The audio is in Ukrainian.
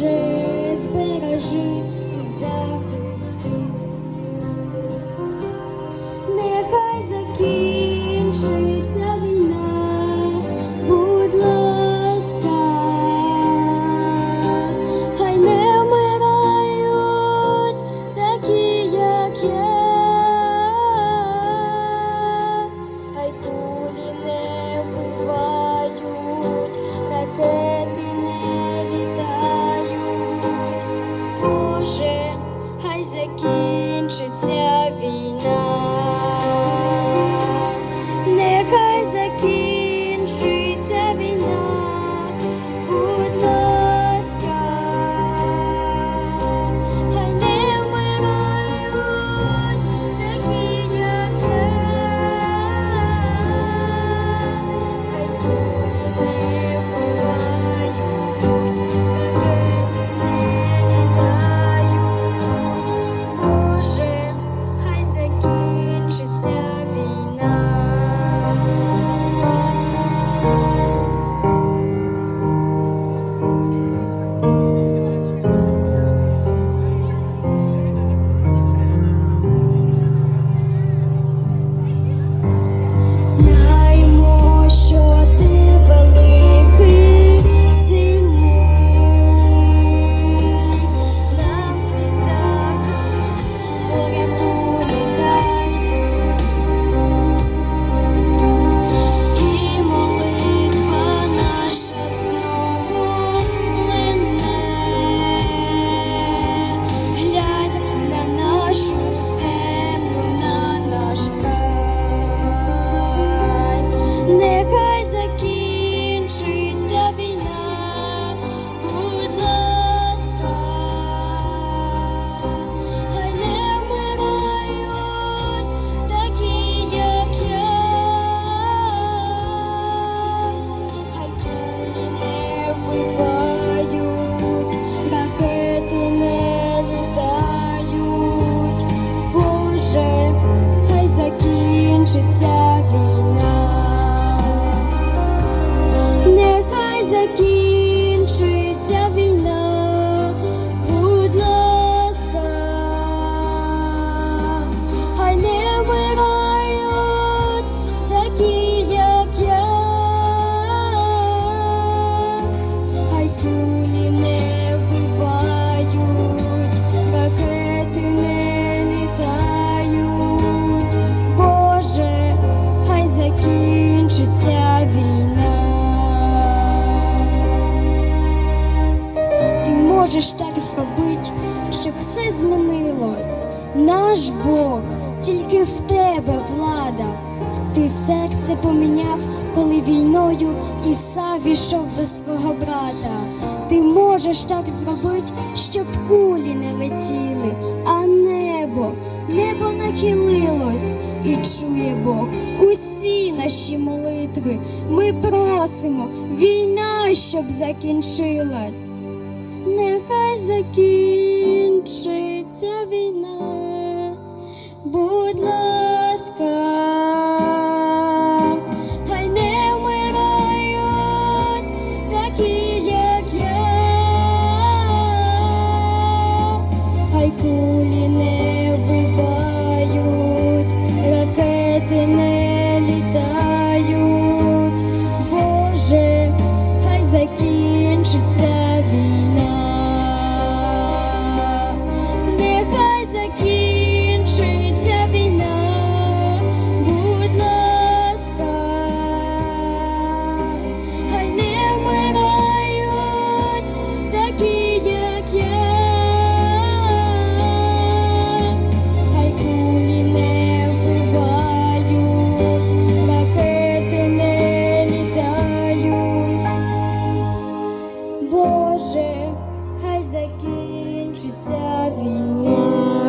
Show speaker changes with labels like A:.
A: dream. закінчиться війна. життя. змінилось, наш Бог, тільки в тебе влада. Ти серце поміняв, коли війною Ісав ішов до свого брата. Ти можеш так зробити, щоб кулі не летіли, а небо, небо нахилилось і чує Бог усі наші молитви. Ми просимо, війна, щоб закінчилась нехай закінчиться війна, будь ласка, хай не вмирають такі, як я, хай кулі не вбивають, ракети не літають, Боже, хай закінчиться. вже хай закінчиться війна.